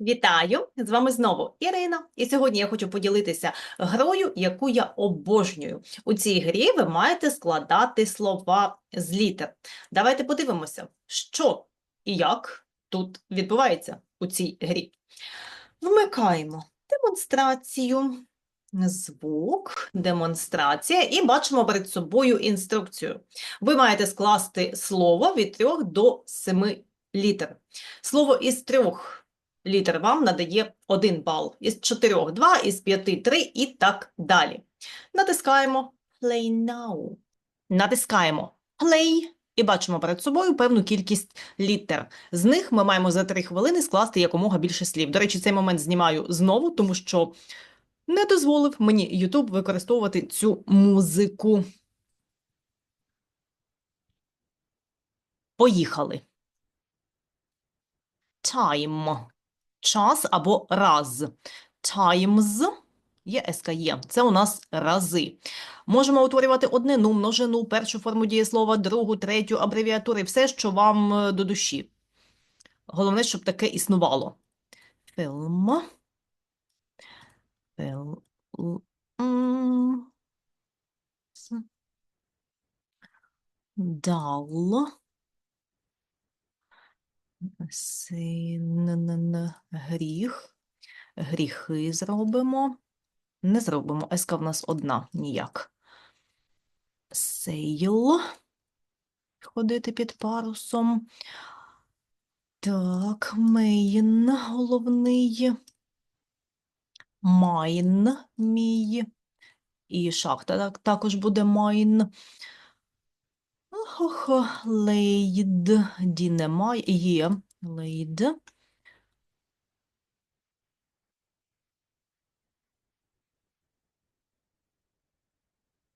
Вітаю! З вами знову Ірина. І сьогодні я хочу поділитися грою, яку я обожнюю. У цій грі ви маєте складати слова з літер. Давайте подивимося, що і як тут відбувається у цій грі. Вмикаємо демонстрацію, звук, демонстрація, і бачимо перед собою інструкцію. Ви маєте скласти слово від 3 до 7 літер. Слово із трьох літер вам надає 1 бал, із 4 – 2, із 5 – 3 і так далі. Натискаємо Play Now. Натискаємо Play і бачимо перед собою певну кількість літер. З них ми маємо за 3 хвилини скласти якомога більше слів. До речі, цей момент знімаю знову, тому що не дозволив мені YouTube використовувати цю музику. Поїхали. Time. Час або раз. Times є СКЄ. Це у нас рази. Можемо утворювати однину, множину, першу форму дієслова, другу, третю, абревіатури, все, що вам е, до душі. Головне, щоб таке існувало. Film. Дал. Син, гріх. Гріхи зробимо. Не зробимо. Еска в нас одна, ніяк. Сейл. Ходити під парусом. Так, мейн головний. Майн мій. І шахта так, також буде майн. Ох, лейд. Ді немає. Є. Лейд.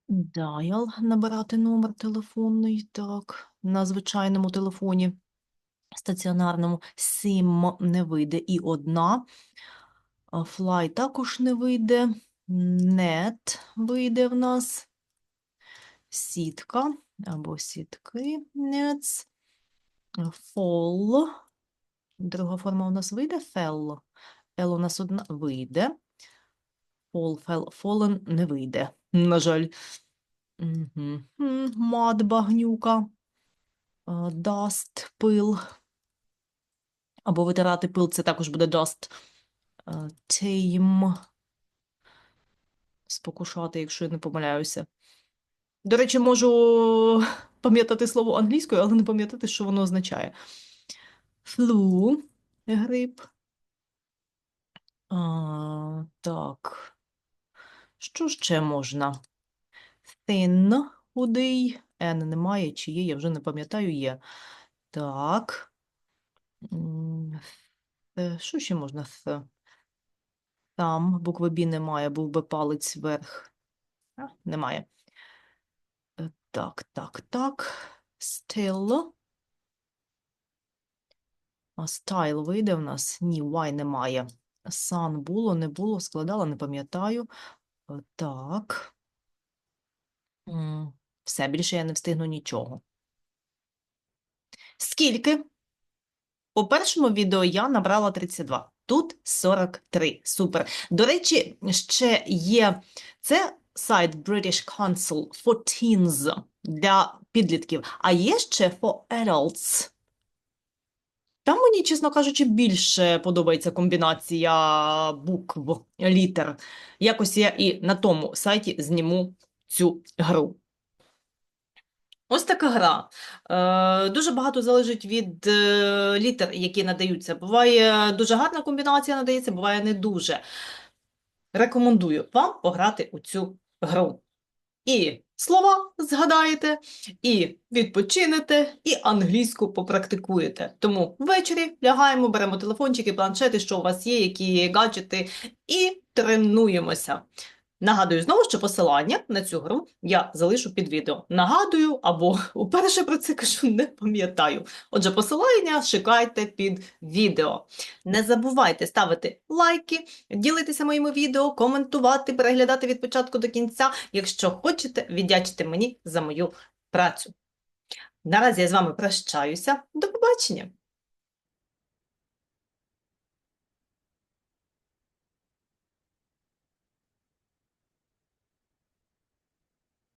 Даял, набирати номер телефонний, так, на звичайному телефоні стаціонарному. Сім не вийде і одна. Флай також не вийде. Нет вийде в нас. Сітка або сітки. Нец. Фол. Друга форма у нас вийде. Фел. Ел у нас одна вийде. Фол, фел, фолен не вийде. На жаль. Угу. Мад, багнюка. Даст, пил. Або витирати пил, це також буде даст. Тейм. Спокушати, якщо я не помиляюся. До речі, можу пам'ятати слово англійською, але не пам'ятати, що воно означає. Флу, грип. А, так. Що ще можна? Thin, худий. Н немає, чи є, я вже не пам'ятаю, є. Так. Е, Що ще можна? Там букви Б немає, був би палець вверх. А, немає. Е, Так, так, так. Still. А style вийде в нас? Ні, Y немає. Sun було, не було, складала, не пам'ятаю. Е, Так. Все, більше я не встигну нічого. Скільки? У першому відео я набрала 32, тут 43. Супер. До речі, ще є це сайт British Council for Teens для підлітків, а є ще for adults. Там мені, чесно кажучи, більше подобається комбінація букв, літер. Якось я і на тому сайті зніму цю гру. Ось така гра. Е, дуже багато залежить від е, літер, які надаються. Буває дуже гарна комбінація надається, буває не дуже. Рекомендую вам пограти у цю гру. І слова згадаєте, і відпочинете, і англійську попрактикуєте. Тому ввечері лягаємо, беремо телефончики, планшети, що у вас є, які є гаджети, і тренуємося. Нагадую знову, що посилання на цю гру я залишу під відео. Нагадую, або уперше про це кажу, не пам'ятаю. Отже, посилання шукайте під відео. Не забувайте ставити лайки, ділитися моїми відео, коментувати, переглядати від початку до кінця, якщо хочете віддячити мені за мою працю. Наразі я з вами прощаюся. До побачення!